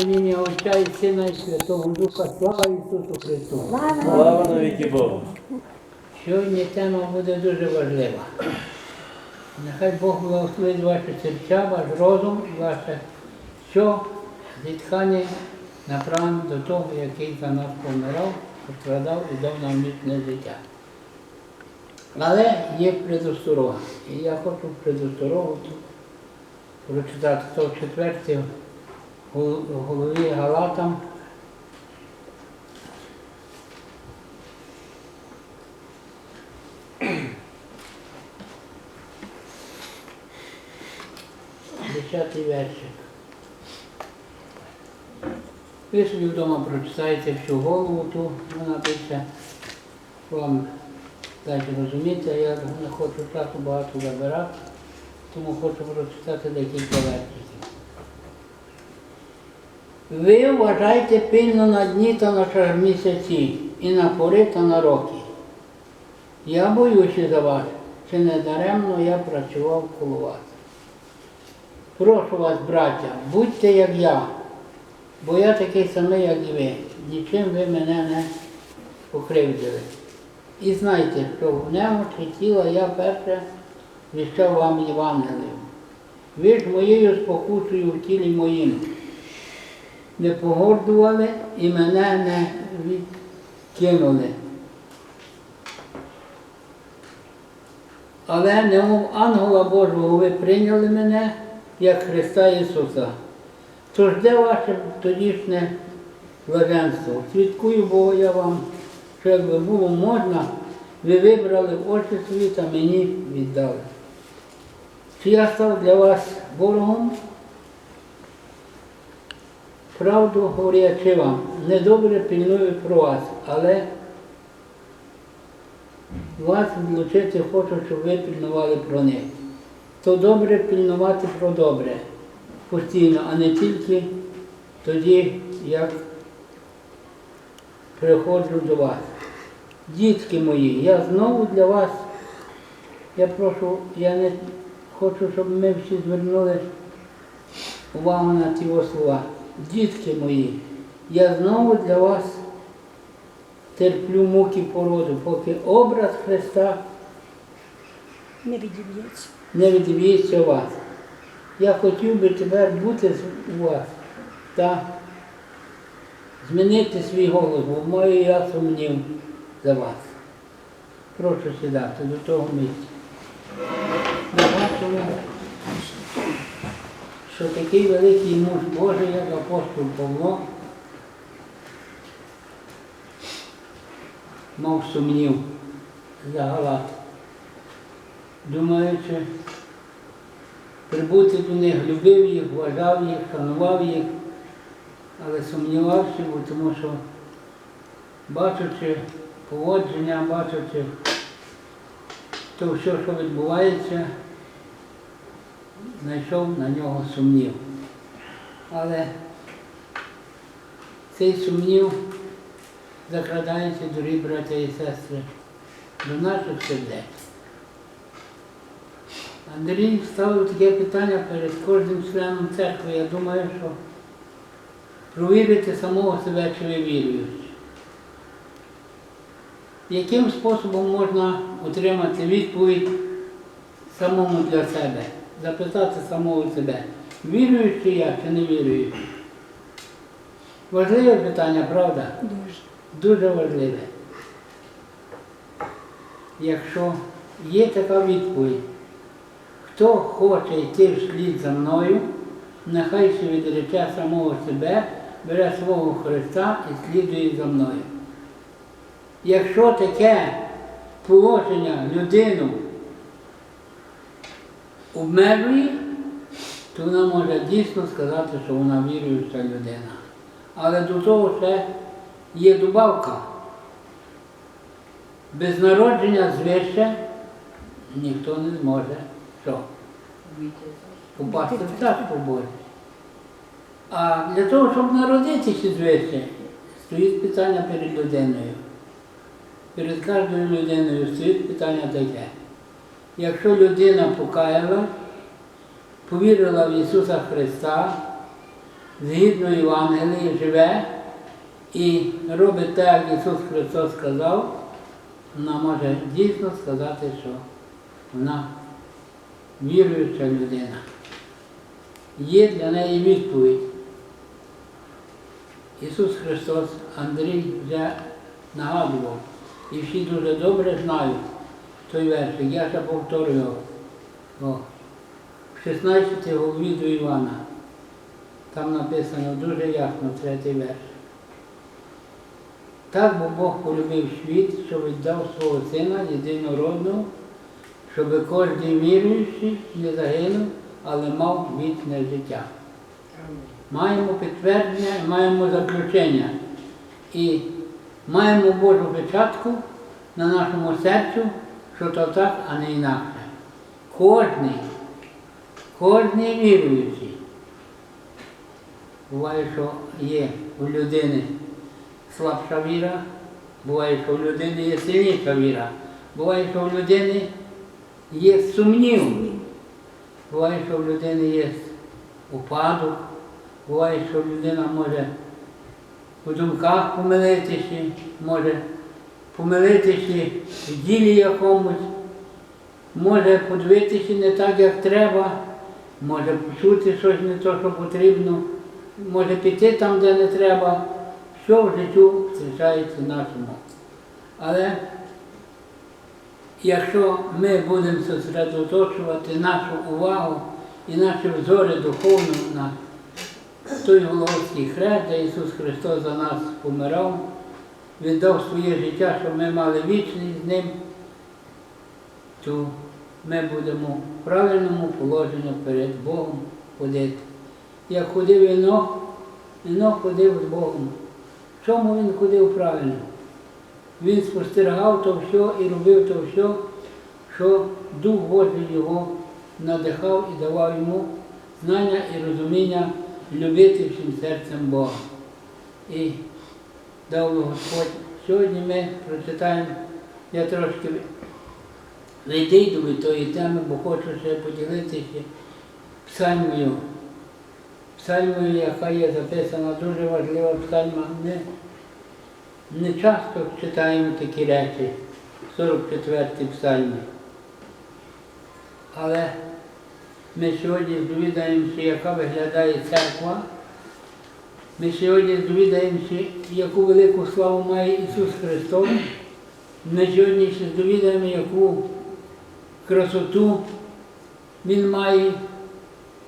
Ім'я Отця і Сина і Святого Духа, слава Ісусу Христу. Слава навіки Богу. Сьогодні тема буде дуже важлива. Нехай Бог благословить ваші серця, ваш розум, ваше все зітхання направлено до того, який за нас помирав, пострадав і дав нам вічне життя. Але є предосторога. І я хочу предосторогу прочитати 104 в голові Галатам. Десятий вершик. Ви собі вдома прочитаєте всю голову ту, вона пише, вам дайте розуміти, я не хочу часу багато забирати, тому хочу прочитати декілька вершиків. Ви вважайте пильно на дні та на місяці, і на пори та на роки. Я боюся за вас, чи не даремно я працював коло вас. Прошу вас, браття, будьте як я, бо я такий самий, як і ви. Нічим ви мене не покривдили. І знайте, що в немочі тіла я перше віщав вам Євангелію. Ви ж моєю спокусою в тілі моїм не погордували і мене не відкинули. Але немов ангела Божого ви прийняли мене як Христа Ісуса. Тож де ваше тодішнє блаженство? Свідкую Бога я вам, що якби було можна, ви вибрали очі свої та мені віддали. Чи я став для вас ворогом? Правду говорячи вам, недобре пильную про вас, але вас влучити хочу, щоб ви пильнували про них. То добре пильнувати про добре постійно, а не тільки тоді, як приходжу до вас. Дітки мої, я знову для вас, я прошу, я не хочу, щоб ми всі звернули увагу на ті слова. Дітки мої, я знову для вас терплю муки породу, поки образ Христа не відіб'ється. не відвіється у вас. Я хотів би тепер бути у вас та змінити свій голос, бо маю я сумнів за вас. Прошу сідати до того місця. Ми бачимо, що такий великий муж Божий, апостол Павло, мав сумнів за Галат, думаючи, прибути до них, любив їх, вважав їх, шанував їх, але сумнівався, бо тому що бачучи поводження, бачучи то все, що відбувається, знайшов на нього сумнів. Але цей сумнів закрадається, дорогі браття і сестри, до наших сердець. Андрій ставив таке питання перед кожним членом церкви. Я думаю, що провірити самого себе, чи ви віруючи. Яким способом можна отримати відповідь самому для себе, запитати самого себе, віруючи я чи не віруючи? Важливе питання, правда? Дуже. Дуже важливе. Якщо є така відповідь, хто хоче йти вслід за мною, нехай ще відрече самого себе, бере свого Христа і слідує за мною. Якщо таке положення людину обмежує, то вона може дійсно сказати, що вона віруюча людина. Але до того ще є добавка. Без народження звище ніхто не зможе що? Попасти в царство Боже. А для того, щоб народитися звище, стоїть питання перед людиною. Перед кожною людиною стоїть питання таке. Якщо людина покаяла, повірила в Ісуса Христа, згідно Євангелії живе і робить так, як Ісус Христос сказав, вона може дійсно сказати, що вона віруюча людина. Є для неї відповідь. Ісус Христос, Андрій вже нагадував, і всі дуже добре знають той вершик, я ще повторював. В 16 голові до Івана. Там написано дуже ясно, третій верш. Так бо Бог полюбив світ, що віддав свого Сина єдинородного, щоб кожен віруючий не загинув, але мав вічне життя. Маємо підтвердження, маємо заключення. І маємо Божу печатку на нашому серцю, що то так, а не інакше. Кожний, кожний віруючий. Буває, що є у людини слабша віра, буває, що у людини є сильніша віра, буває, що у людини є сумнів, буває, що в людини є упадок, буває, що людина може у думках помилитися, може помилитися в ділі якомусь, може подивитися не так, як треба, може почути щось не то, що потрібно, може піти там, де не треба. Що в життю зустрічається нашому. Але якщо ми будемо зосередоточувати нашу увагу і наші взори духовно на той Голгофський хрест, де Ісус Христос за нас помирав, віддав своє життя, щоб ми мали вічність з Ним, то ми будемо в правильному положенні перед Богом ходити. Як ходив Інох, Інох ходив з Богом. Чому він ходив правильно? Він спостерігав то все і робив то все, що Дух Божий його надихав і давав йому знання і розуміння любити всім серцем Бога. І дав Господь. Сьогодні ми прочитаємо, я трошки відійду від тої теми, бо хочу ще поділитися псальмою. Псальмою, яка є записана, дуже важлива псальма. Ми не часто читаємо такі речі, 44-й псальмі. Але ми сьогодні довідаємося, яка виглядає церква. Ми сьогодні довідаємося, яку велику славу має Ісус Христос. Ми сьогодні ще довідаємо, яку красоту Він має.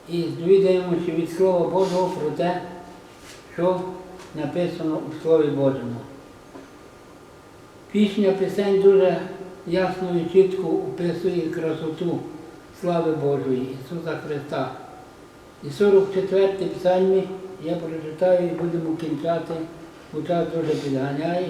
І довідаємося від Слова Божого про те, що написано у Слові Божому. Пісня пісень дуже ясно і чітко описує красоту слави Божої Ісуса Христа. І 44-й псальмі я прочитаю і будемо кінчати, бо час дуже підганяє.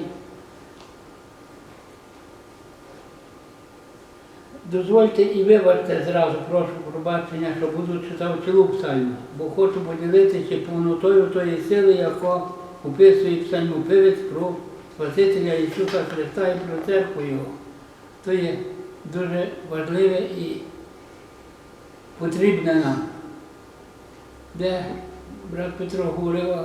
Дозвольте і вибачте зразу, прошу пробачення, що буду читав цілу псальму, бо хочу поділитися повнотою тої сили, яку описує псальмопивець про Спасителя Ісуса Христа і про церкву Його. То є дуже важливе і потрібне нам. Де брат Петро говорив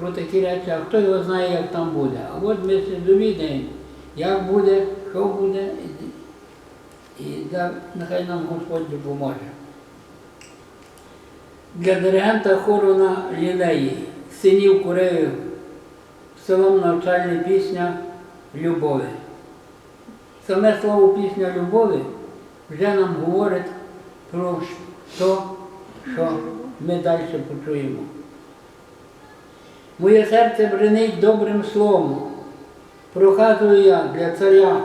про такі речі, а хто його знає, як там буде. А от ми довідаємо, як буде, що буде. І нехай нам Господь допоможе. Для диригента хору на синів Курею, псалом навчальна пісня любові. Саме слово пісня любові вже нам говорить про те, що ми далі почуємо. Моє серце бренить добрим словом. Проказую я для царя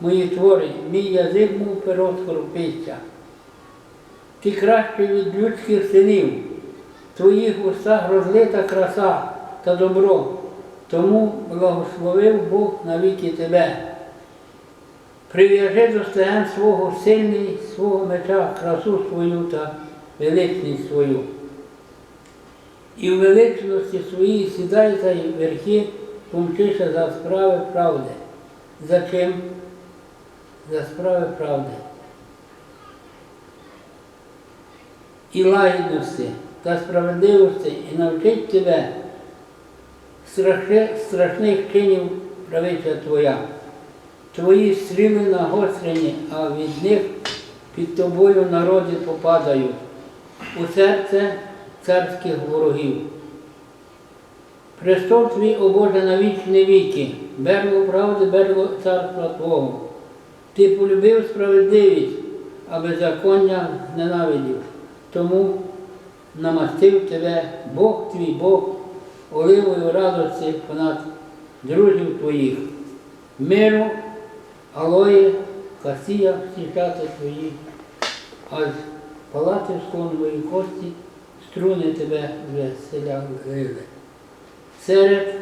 мої твори, мій язик був перо скорописця. Ти кращий від людських синів, в твоїх устах розлита краса та добро, тому благословив Бог навіки тебе. Прив'яжи до стеген свого сильний, свого меча, красу свою та величність свою. І в величності своїй сідай та й верхи, помчися за справи правди. За чим? За справи правди. І лагідності, та справедливості і навчить тебе страшних чинів правиця Твоя. Твої стріли нагострені, а від них під тобою народи попадають у серце царських ворогів. Престол твій, о Боже, на вічні віки, берло правди, берло царства Твого. Ти полюбив справедливість, а беззаконня зненавидів. Тому намастив тебе Бог твій Бог, оливою радості понад друзів твоїх. Миру, алої, касія, всі шати твої, а з палати слонової кості струни тебе веселяли. Серед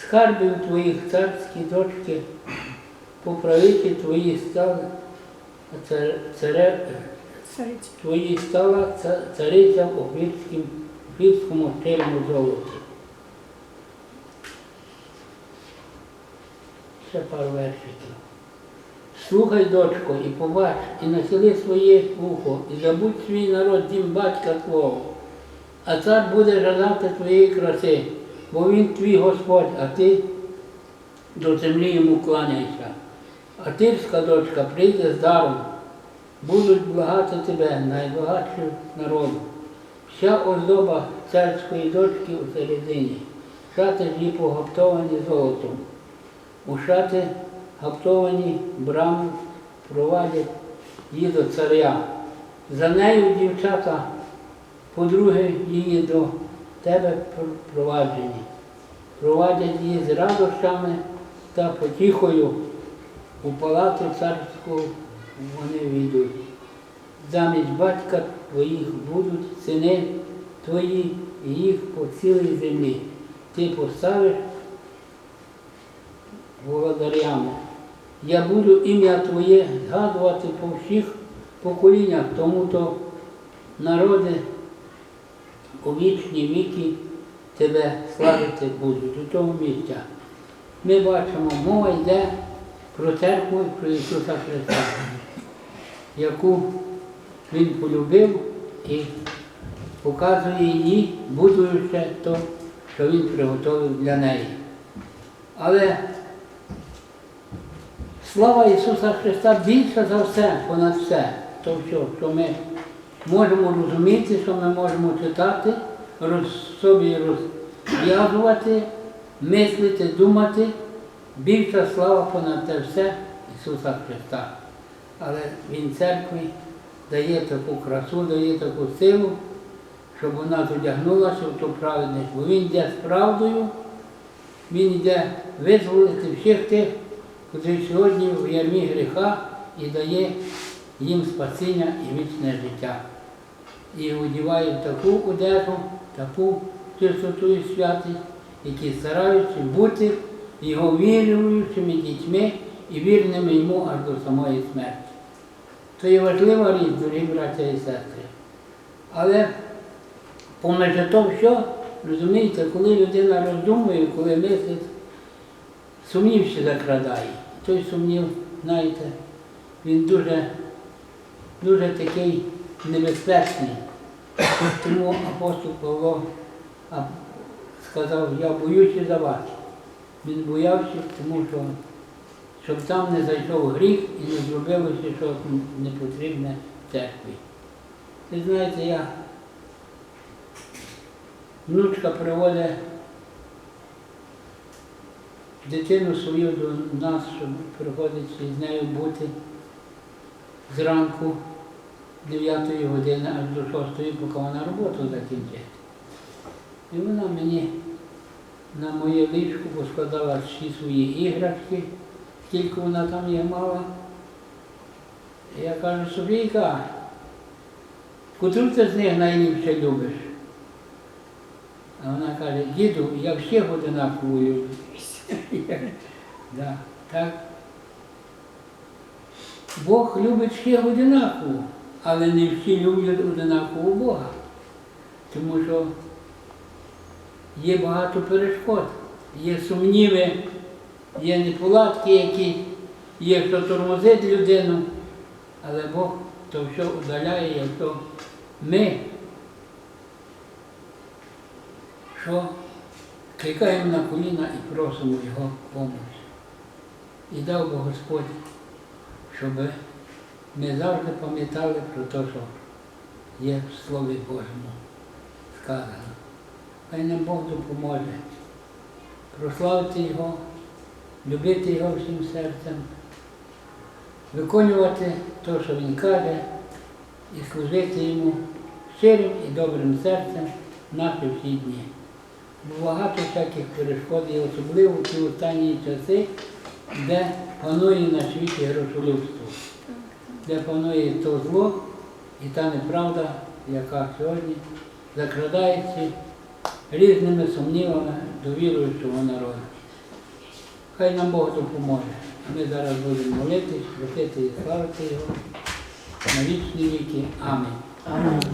скарбів твоїх царські дочки, по правиці твої стали царе, твої стала цариця в Офірському щельному золоті. Ще пару вершиків. Слухай, дочко, і побач, і нахили своє вухо, і забудь свій народ дім батька твого. А цар буде жадати твоєї краси, бо він твій Господь, а ти до землі йому кланяйся. А тирська дочка прийде з даром, будуть благати тебе, найбагатші народу. Вся оздоба царської дочки у середині, шати ж її погаптовані золотом. У шати гаптовані брами провадять її до царя. За нею дівчата, подруги її до тебе проваджені. Провадять її з радощами та потіхою у палату царську вони війдуть. Замість батька твоїх будуть сини твої і їх по цілій землі. Ти поставиш володарями. Я буду ім'я Твоє згадувати по всіх поколіннях, тому то народи у вічні віки тебе славити будуть у тому місця. Ми бачимо, мова йде про церкву і про Ісуса Христа, яку Він полюбив і показує її, будуючи то, що Він приготовив для неї. Але слава Ісуса Христа більше за все, понад все, то все, що ми можемо розуміти, що ми можемо читати, роз, собі розв'язувати, мислити, думати. Більша слава понад те все Ісуса Христа. Але Він церкві дає таку красу, дає таку силу, щоб вона одягнулася в ту праведність. Бо Він йде з правдою, Він йде визволити всіх тих, котрі сьогодні в ярмі гріха і дає їм спасіння і вічне життя. І одіває в таку одежу, таку чистоту і святість, які стараються бути його віруючими дітьми і вірними йому аж до самої смерті. Це є важлива річ, дорогі браття і сестри. Але поміж то все, розумієте, коли людина роздумує, коли мислить, сумнів ще закрадає. Той сумнів, знаєте, він дуже, дуже такий небезпечний. Тому апостол Павло сказав, я боюся за вас. Він боявся, тому що щоб там не зайшов гріх і не зробилося щось непотрібне церкві. Ви знаєте, я внучка приводить дитину свою до нас, щоб приходити з нею бути зранку 9 години аж до 6, поки вона роботу закінчить. І вона мені на моє ліжко поскладала всі свої іграшки, скільки вона там їх мала. Я кажу, Софійка, котру ти з них найліпше любиш? А вона каже, діду, я всіх одинаково люблю. Да, так. Бог любить всіх одинаково, але не всі люблять одинаково Бога. Тому що є багато перешкод, є сумніви, є неполадки якісь, є хто тормозить людину, але Бог то все удаляє, якщо ми що кликаємо на коліна і просимо Його допомоги. І дав би Господь, щоб ми завжди пам'ятали про те, що є в Слові Божому сказано. Хай нам Бог допоможе прославити Його, любити Його всім серцем, виконувати те, що Він каже, і служити Йому щирим і добрим серцем наші всі дні. Бо багато всяких перешкод є, особливо в ті останні часи, де панує на світі грошолюбство, де панує то зло і та неправда, яка сьогодні закрадається різними сумнівами до віруючого народу. Хай нам Бог допоможе. Ми зараз будемо молитись, просити і славити Його на вічні віки. Амінь.